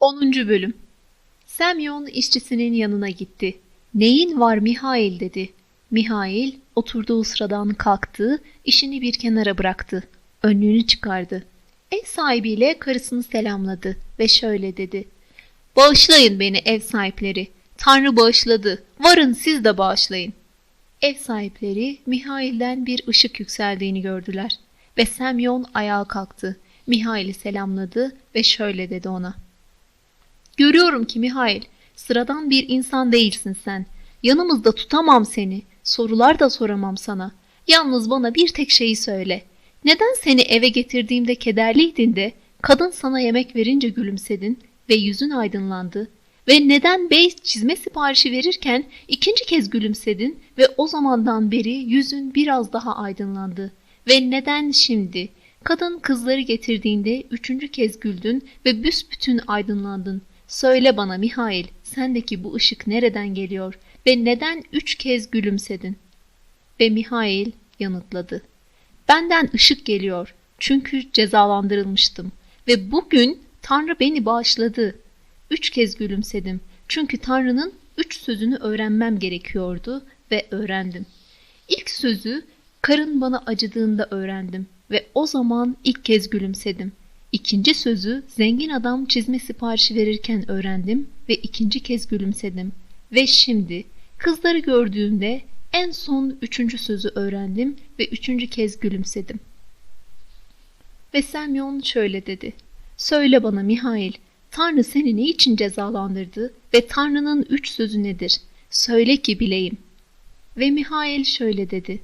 10. Bölüm Semyon işçisinin yanına gitti. Neyin var Mihail dedi. Mihail oturduğu sıradan kalktı, işini bir kenara bıraktı. Önlüğünü çıkardı. Ev sahibiyle karısını selamladı ve şöyle dedi. Bağışlayın beni ev sahipleri. Tanrı bağışladı. Varın siz de bağışlayın. Ev sahipleri Mihail'den bir ışık yükseldiğini gördüler. Ve Semyon ayağa kalktı. Mihail'i selamladı ve şöyle dedi ona. Görüyorum ki Mihail, sıradan bir insan değilsin sen. Yanımızda tutamam seni. Sorular da soramam sana. Yalnız bana bir tek şeyi söyle. Neden seni eve getirdiğimde kederliydin de kadın sana yemek verince gülümsedin ve yüzün aydınlandı? Ve neden bey çizme siparişi verirken ikinci kez gülümsedin ve o zamandan beri yüzün biraz daha aydınlandı? Ve neden şimdi kadın kızları getirdiğinde üçüncü kez güldün ve büsbütün aydınlandın? Söyle bana Mihail, sendeki bu ışık nereden geliyor ve neden üç kez gülümsedin? Ve Mihail yanıtladı. Benden ışık geliyor çünkü cezalandırılmıştım ve bugün Tanrı beni bağışladı. Üç kez gülümsedim çünkü Tanrı'nın üç sözünü öğrenmem gerekiyordu ve öğrendim. İlk sözü karın bana acıdığında öğrendim ve o zaman ilk kez gülümsedim. İkinci sözü zengin adam çizme siparişi verirken öğrendim ve ikinci kez gülümsedim. Ve şimdi kızları gördüğümde en son üçüncü sözü öğrendim ve üçüncü kez gülümsedim. Ve Semyon şöyle dedi. Söyle bana Mihail, Tanrı seni ne için cezalandırdı ve Tanrı'nın üç sözü nedir? Söyle ki bileyim. Ve Mihail şöyle dedi.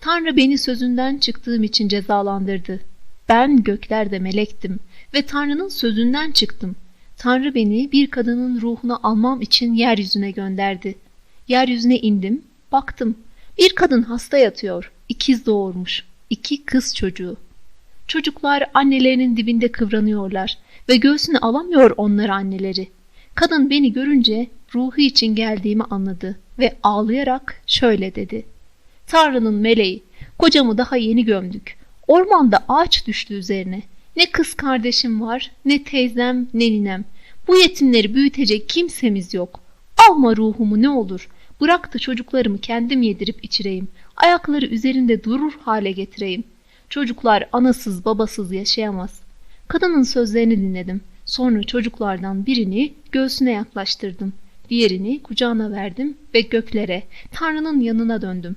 Tanrı beni sözünden çıktığım için cezalandırdı. Ben göklerde melektim ve Tanrı'nın sözünden çıktım. Tanrı beni bir kadının ruhunu almam için yeryüzüne gönderdi. Yeryüzüne indim, baktım. Bir kadın hasta yatıyor, ikiz doğurmuş, iki kız çocuğu. Çocuklar annelerinin dibinde kıvranıyorlar ve göğsüne alamıyor onları anneleri. Kadın beni görünce ruhu için geldiğimi anladı ve ağlayarak şöyle dedi. Tanrı'nın meleği, kocamı daha yeni gömdük. Ormanda ağaç düştü üzerine. Ne kız kardeşim var, ne teyzem, ne ninem. Bu yetimleri büyütecek kimsemiz yok. Alma ruhumu ne olur. Bırak da çocuklarımı kendim yedirip içireyim. Ayakları üzerinde durur hale getireyim. Çocuklar anasız babasız yaşayamaz. Kadının sözlerini dinledim. Sonra çocuklardan birini göğsüne yaklaştırdım. Diğerini kucağına verdim ve göklere, Tanrı'nın yanına döndüm.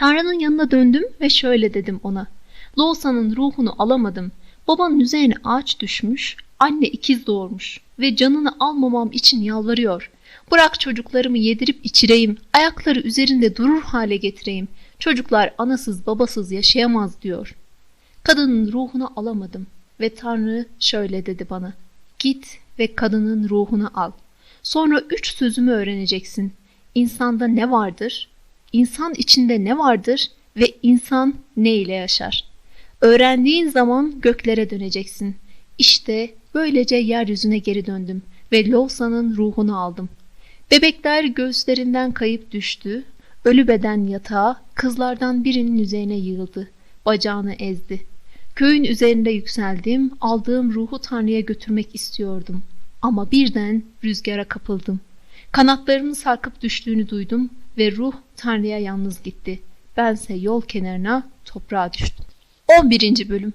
Tanrı'nın yanına döndüm ve şöyle dedim ona. Losa'nın ruhunu alamadım. Babanın üzerine ağaç düşmüş, anne ikiz doğurmuş ve canını almamam için yalvarıyor. Bırak çocuklarımı yedirip içireyim, ayakları üzerinde durur hale getireyim. Çocuklar anasız babasız yaşayamaz diyor. Kadının ruhunu alamadım ve Tanrı şöyle dedi bana. Git ve kadının ruhunu al. Sonra üç sözümü öğreneceksin. İnsanda ne vardır? İnsan içinde ne vardır? Ve insan ne ile yaşar? Öğrendiğin zaman göklere döneceksin. İşte böylece yeryüzüne geri döndüm ve Losa'nın ruhunu aldım. Bebekler göğüslerinden kayıp düştü. Ölü beden yatağa kızlardan birinin üzerine yığıldı. Bacağını ezdi. Köyün üzerinde yükseldim, aldığım ruhu Tanrı'ya götürmek istiyordum. Ama birden rüzgara kapıldım. Kanatlarımın sarkıp düştüğünü duydum ve ruh Tanrı'ya yalnız gitti. Bense yol kenarına toprağa düştüm. 11. Bölüm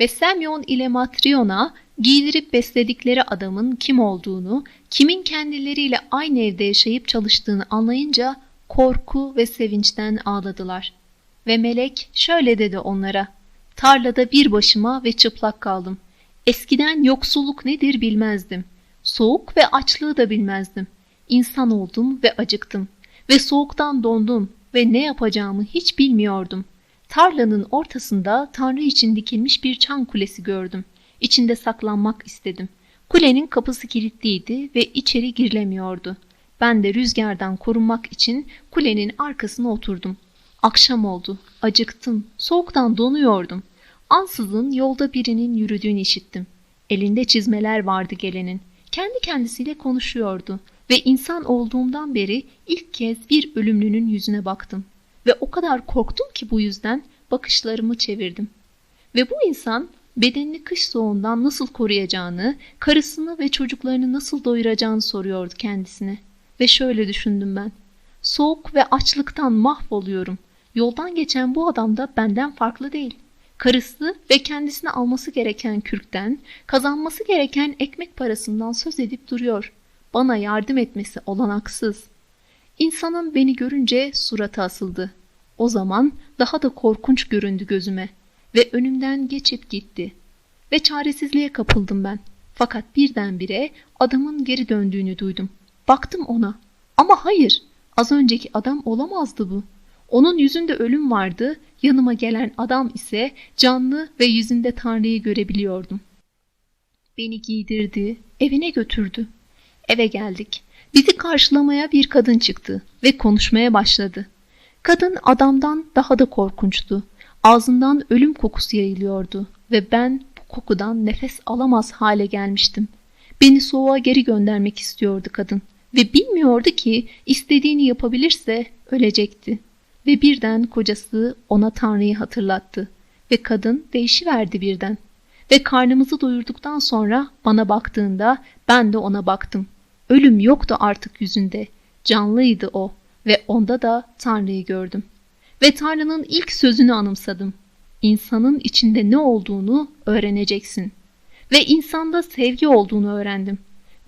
Ve Semyon ile Matriona giydirip besledikleri adamın kim olduğunu, kimin kendileriyle aynı evde yaşayıp çalıştığını anlayınca korku ve sevinçten ağladılar. Ve melek şöyle dedi onlara, tarlada bir başıma ve çıplak kaldım. Eskiden yoksulluk nedir bilmezdim. Soğuk ve açlığı da bilmezdim. İnsan oldum ve acıktım. Ve soğuktan dondum ve ne yapacağımı hiç bilmiyordum. Tarlanın ortasında Tanrı için dikilmiş bir çan kulesi gördüm. İçinde saklanmak istedim. Kulenin kapısı kilitliydi ve içeri girilemiyordu. Ben de rüzgardan korunmak için kulenin arkasına oturdum. Akşam oldu. Acıktım. Soğuktan donuyordum. Ansızın yolda birinin yürüdüğünü işittim. Elinde çizmeler vardı gelenin. Kendi kendisiyle konuşuyordu ve insan olduğumdan beri ilk kez bir ölümlünün yüzüne baktım. Ve o kadar korktum ki bu yüzden bakışlarımı çevirdim. Ve bu insan bedenini kış soğuğundan nasıl koruyacağını, karısını ve çocuklarını nasıl doyuracağını soruyordu kendisine. Ve şöyle düşündüm ben. Soğuk ve açlıktan mahvoluyorum. Yoldan geçen bu adam da benden farklı değil. Karısı ve kendisine alması gereken kürkten, kazanması gereken ekmek parasından söz edip duruyor. Bana yardım etmesi olanaksız. İnsanın beni görünce suratı asıldı. O zaman daha da korkunç göründü gözüme ve önümden geçip gitti. Ve çaresizliğe kapıldım ben. Fakat birdenbire adamın geri döndüğünü duydum. Baktım ona. Ama hayır, az önceki adam olamazdı bu. Onun yüzünde ölüm vardı, yanıma gelen adam ise canlı ve yüzünde Tanrı'yı görebiliyordum. Beni giydirdi, evine götürdü. Eve geldik. Bizi karşılamaya bir kadın çıktı ve konuşmaya başladı. Kadın adamdan daha da korkunçtu. Ağzından ölüm kokusu yayılıyordu ve ben bu kokudan nefes alamaz hale gelmiştim. Beni soğuğa geri göndermek istiyordu kadın ve bilmiyordu ki istediğini yapabilirse ölecekti. Ve birden kocası ona Tanrı'yı hatırlattı ve kadın değişiverdi birden. Ve karnımızı doyurduktan sonra bana baktığında ben de ona baktım. Ölüm yoktu artık yüzünde. Canlıydı o ve onda da Tanrı'yı gördüm. Ve Tanrı'nın ilk sözünü anımsadım. İnsanın içinde ne olduğunu öğreneceksin. Ve insanda sevgi olduğunu öğrendim.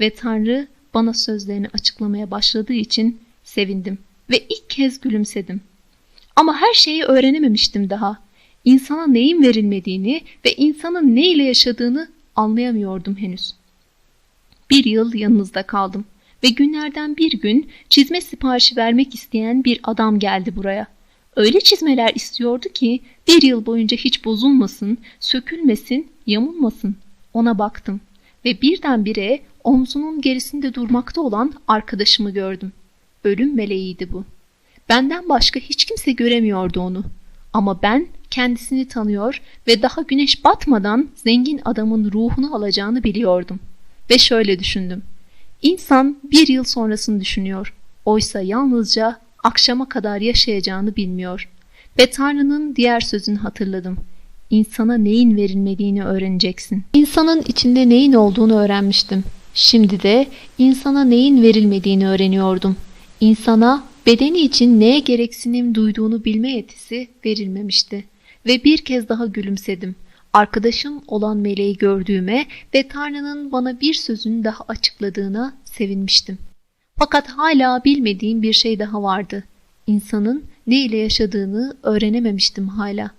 Ve Tanrı bana sözlerini açıklamaya başladığı için sevindim ve ilk kez gülümsedim. Ama her şeyi öğrenememiştim daha. İnsana neyin verilmediğini ve insanın ne ile yaşadığını anlayamıyordum henüz. Bir yıl yanınızda kaldım ve günlerden bir gün çizme siparişi vermek isteyen bir adam geldi buraya. Öyle çizmeler istiyordu ki bir yıl boyunca hiç bozulmasın, sökülmesin, yamulmasın. Ona baktım ve birdenbire omzunun gerisinde durmakta olan arkadaşımı gördüm. Ölüm meleğiydi bu. Benden başka hiç kimse göremiyordu onu. Ama ben kendisini tanıyor ve daha güneş batmadan zengin adamın ruhunu alacağını biliyordum. Ve şöyle düşündüm. İnsan bir yıl sonrasını düşünüyor. Oysa yalnızca akşama kadar yaşayacağını bilmiyor. Ve Tanrı'nın diğer sözünü hatırladım. İnsana neyin verilmediğini öğreneceksin. İnsanın içinde neyin olduğunu öğrenmiştim. Şimdi de insana neyin verilmediğini öğreniyordum. İnsana bedeni için neye gereksinim duyduğunu bilme yetisi verilmemişti. Ve bir kez daha gülümsedim. Arkadaşım olan meleği gördüğüme ve Tanrı'nın bana bir sözünü daha açıkladığına sevinmiştim. Fakat hala bilmediğim bir şey daha vardı. İnsanın ne ile yaşadığını öğrenememiştim hala.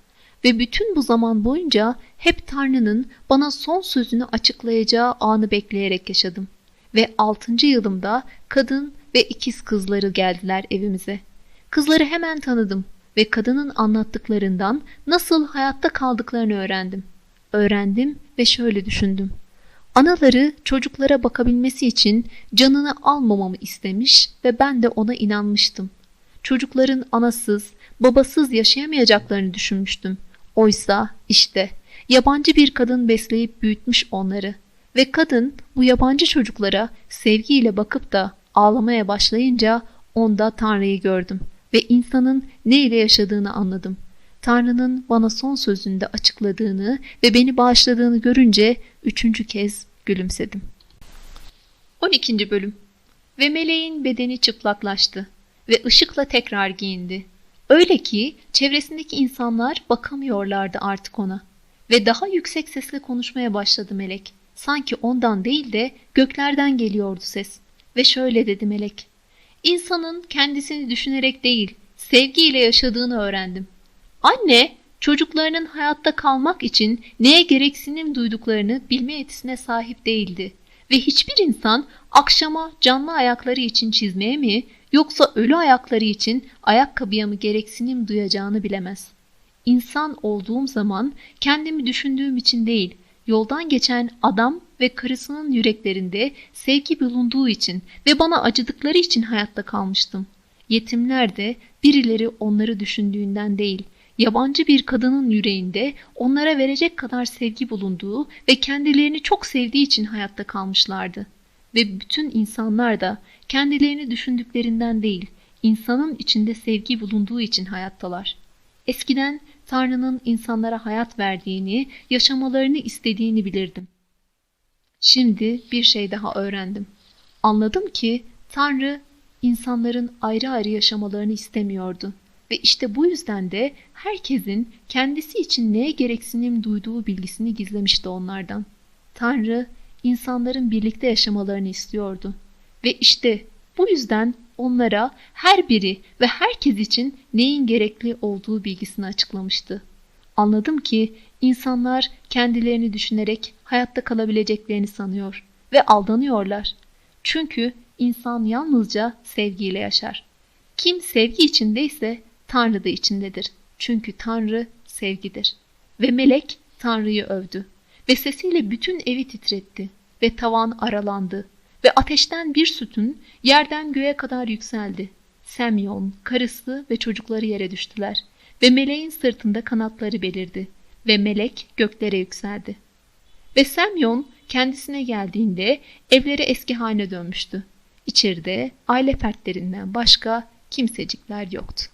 Ve bütün bu zaman boyunca hep Tanrı'nın bana son sözünü açıklayacağı anı bekleyerek yaşadım. Ve altıncı yılımda kadın ve ikiz kızları geldiler evimize. Kızları hemen tanıdım ve kadının anlattıklarından nasıl hayatta kaldıklarını öğrendim. Öğrendim ve şöyle düşündüm. Anaları çocuklara bakabilmesi için canını almamamı istemiş ve ben de ona inanmıştım. Çocukların anasız, babasız yaşayamayacaklarını düşünmüştüm. Oysa işte yabancı bir kadın besleyip büyütmüş onları ve kadın bu yabancı çocuklara sevgiyle bakıp da ağlamaya başlayınca onda Tanrı'yı gördüm ve insanın ne ile yaşadığını anladım. Tanrı'nın bana son sözünde açıkladığını ve beni bağışladığını görünce üçüncü kez gülümsedim. 12. Bölüm Ve meleğin bedeni çıplaklaştı ve ışıkla tekrar giyindi. Öyle ki çevresindeki insanlar bakamıyorlardı artık ona. Ve daha yüksek sesle konuşmaya başladı melek. Sanki ondan değil de göklerden geliyordu ses. Ve şöyle dedi melek. İnsanın kendisini düşünerek değil, sevgiyle yaşadığını öğrendim. Anne, çocuklarının hayatta kalmak için neye gereksinim duyduklarını bilme yetisine sahip değildi. Ve hiçbir insan akşama canlı ayakları için çizmeye mi yoksa ölü ayakları için ayakkabıya mı gereksinim duyacağını bilemez. İnsan olduğum zaman kendimi düşündüğüm için değil, yoldan geçen adam ve karısının yüreklerinde sevgi bulunduğu için ve bana acıdıkları için hayatta kalmıştım. Yetimler de birileri onları düşündüğünden değil, yabancı bir kadının yüreğinde onlara verecek kadar sevgi bulunduğu ve kendilerini çok sevdiği için hayatta kalmışlardı. Ve bütün insanlar da kendilerini düşündüklerinden değil, insanın içinde sevgi bulunduğu için hayattalar. Eskiden Tanrı'nın insanlara hayat verdiğini, yaşamalarını istediğini bilirdim. Şimdi bir şey daha öğrendim. Anladım ki Tanrı insanların ayrı ayrı yaşamalarını istemiyordu. Ve işte bu yüzden de herkesin kendisi için neye gereksinim duyduğu bilgisini gizlemişti onlardan. Tanrı insanların birlikte yaşamalarını istiyordu. Ve işte bu yüzden onlara her biri ve herkes için neyin gerekli olduğu bilgisini açıklamıştı. Anladım ki insanlar kendilerini düşünerek hayatta kalabileceklerini sanıyor ve aldanıyorlar. Çünkü insan yalnızca sevgiyle yaşar. Kim sevgi içindeyse Tanrı da içindedir. Çünkü Tanrı sevgidir. Ve melek Tanrı'yı övdü ve sesiyle bütün evi titretti ve tavan aralandı ve ateşten bir sütun yerden göğe kadar yükseldi. Semyon, karısı ve çocukları yere düştüler ve meleğin sırtında kanatları belirdi ve melek göklere yükseldi. Ve Semyon kendisine geldiğinde evleri eski haline dönmüştü. İçeride aile fertlerinden başka kimsecikler yoktu.